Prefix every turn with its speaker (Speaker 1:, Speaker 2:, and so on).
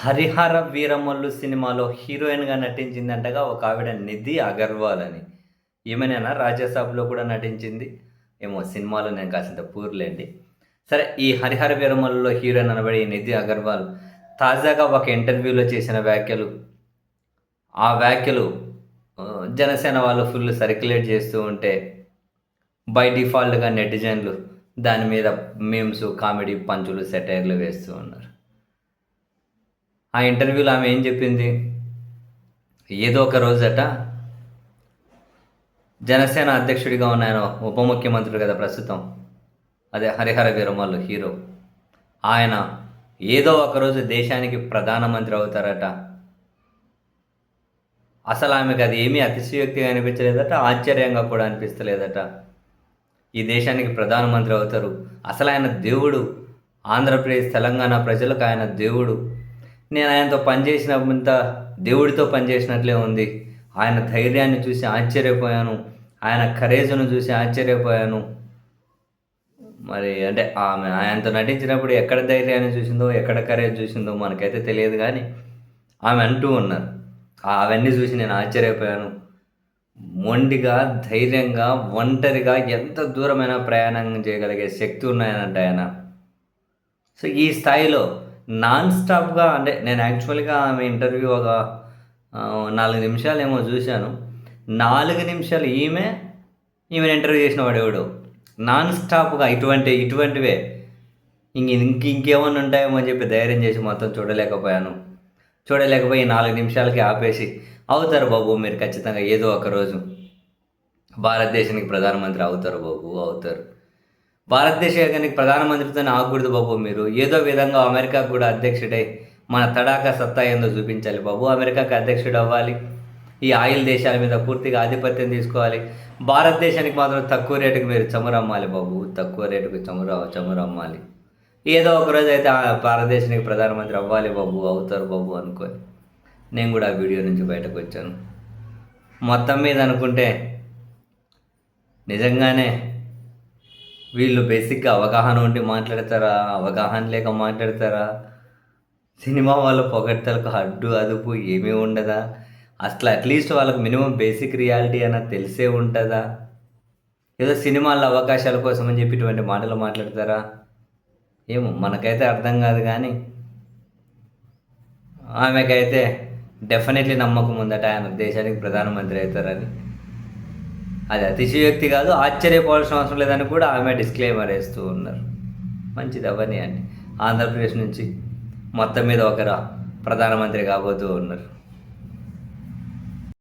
Speaker 1: హరిహర వీరమల్లు సినిమాలో హీరోయిన్గా నటించిందంటగా ఒక ఆవిడ నిధి అగర్వాల్ అని. ఏమైనా రాజ్యసభలో కూడా నటించింది. ఏమో సినిమాలో నేను కాసింత పూర్లేండి. సరే ఈ హరిహర వీరమల్లులో హీరోయిన్ అనబడి నిధి అగర్వాల్ తాజాగా ఒక ఇంటర్వ్యూలో చేసిన వ్యాఖ్యలు ఆ వ్యాఖ్యలు జనసేన వాళ్ళు ఫుల్ సర్క్యులేట్ చేస్తూ ఉంటే బై డిఫాల్ట్గా నెటిజన్లు దాని మీద మీమ్స్ కామెడీ పంచులు సెటైర్లు వేస్తూ ఉన్నారు. ఆ ఇంటర్వ్యూలో ఆమె ఏం చెప్పింది? ఏదో ఒక రోజట జనసేన అధ్యక్షుడిగా ఉన్న ఆయన ఉప ముఖ్యమంత్రుడు కదా ప్రస్తుతం. అదే హరిహర వీరమల్లు హీరో. ఆయన ఏదో ఒకరోజు దేశానికి ప్రధానమంత్రి అవుతారట. అసలు ఆమెకు అది ఏమీ అతిశయోక్తిగా అనిపించలేదట ఆశ్చర్యంగా కూడా అనిపిస్తలేదట. ఈ దేశానికి ప్రధానమంత్రి అవుతారు. అసలు ఆయన దేవుడు. ఆంధ్రప్రదేశ్ తెలంగాణ ప్రజలకు ఆయన దేవుడు. నేను ఆయనతో పనిచేసినంత దేవుడితో పనిచేసినట్లే ఉంది. ఆయన ధైర్యాన్ని చూసి ఆశ్చర్యపోయాను. ఆయన కరేజ్ను చూసి ఆశ్చర్యపోయాను. మరి అంటే ఆమె ఆయనతో నటించినప్పుడు ఎక్కడ ధైర్యాన్ని చూసిందో ఎక్కడ కరేజ్ చూసిందో మనకైతే తెలియదు కానీ ఆమె అంటూ ఉన్నారు. అవన్నీ చూసి నేను ఆశ్చర్యపోయాను. మొండిగా ధైర్యంగా ఒంటరిగా ఎంత దూరమైన ప్రయాణం చేయగలిగే శక్తి ఉన్నాయనంట ఆయన. సో ఈ స్థాయిలో నాన్ స్టాప్గా అంటే నేను యాక్చువల్గా ఆమె ఇంటర్వ్యూ ఒక నాలుగు నిమిషాలు ఏమో చూశాను. నాలుగు నిమిషాలు ఈమె ఈమెను ఇంటర్వ్యూ చేసిన వాడు ఎవడు? నాన్ స్టాప్గా ఇటువంటి ఇటువంటివే. ఇంక ఇంక ఇంకేమన్నా ఉంటాయేమో అని చెప్పి ధైర్యం చేసి మొత్తం చూడలేకపోయాను. చూడలేకపోయి నాలుగు నిమిషాలకి ఆపేసి అవుతారు బాబు మీరు ఖచ్చితంగా ఏదో ఒక రోజు భారతదేశానికి ప్రధానమంత్రి అవుతారు బాబు అవుతారు. భారతదేశానికి ప్రధానమంత్రితో ఆగకూడదు బాబు మీరు. ఏదో విధంగా అమెరికా కూడా అధ్యక్షుడై మన తడాక సత్తా ఏందో చూపించాలి బాబు. అమెరికాకి అధ్యక్షుడు అవ్వాలి. ఈ ఆయిల్ దేశాల మీద పూర్తిగా ఆధిపత్యం తీసుకోవాలి. భారతదేశానికి మాత్రం తక్కువ రేటుకు మీరు చమురు అమ్మాలి బాబు. తక్కువ రేటుకి చమురు చమురు అమ్మాలి. ఏదో ఒక రోజు అయితే ఆ భారతదేశానికి ప్రధానమంత్రి అవ్వాలి బాబు అవుతారు బాబు అనుకొని నేను కూడా ఆ వీడియో నుంచి బయటకు వచ్చాను. మొత్తం మీద అనుకుంటే నిజంగానే వీళ్ళు బేసిక్గా అవగాహన ఉండి మాట్లాడతారా? అవగాహన లేక మాట్లాడతారా? సినిమా వాళ్ళ పొగడ్తలకు అడ్డు అదుపు ఏమీ ఉండదా? అసలు అట్లీస్ట్ వాళ్ళకి మినిమం బేసిక్ రియాలిటీ అన్న తెలిసే ఉంటుందా? ఏదో సినిమాల్లో అవకాశాల కోసం అని చెప్పి ఇటువంటి మాటలు మాట్లాడతారా? ఏమో మనకైతే అర్థం కాదు కానీ. ఆమెకైతే డెఫినెట్లీ నమ్మకం ఉందట ఆయన దేశానికి ప్రధానమంత్రి అవుతారని. అది అతిశయోక్తి కాదు ఆశ్చర్యపోవాల్సిన అవసరం లేదని కూడా ఆమె డిస్క్లైమర్ వేస్తూ ఉన్నారు. మంచిది అవన్నీ అండి. ఆంధ్రప్రదేశ్ నుంచి మొత్తం మీద ఒకరు ప్రధానమంత్రి కాబోతూ ఉన్నారు.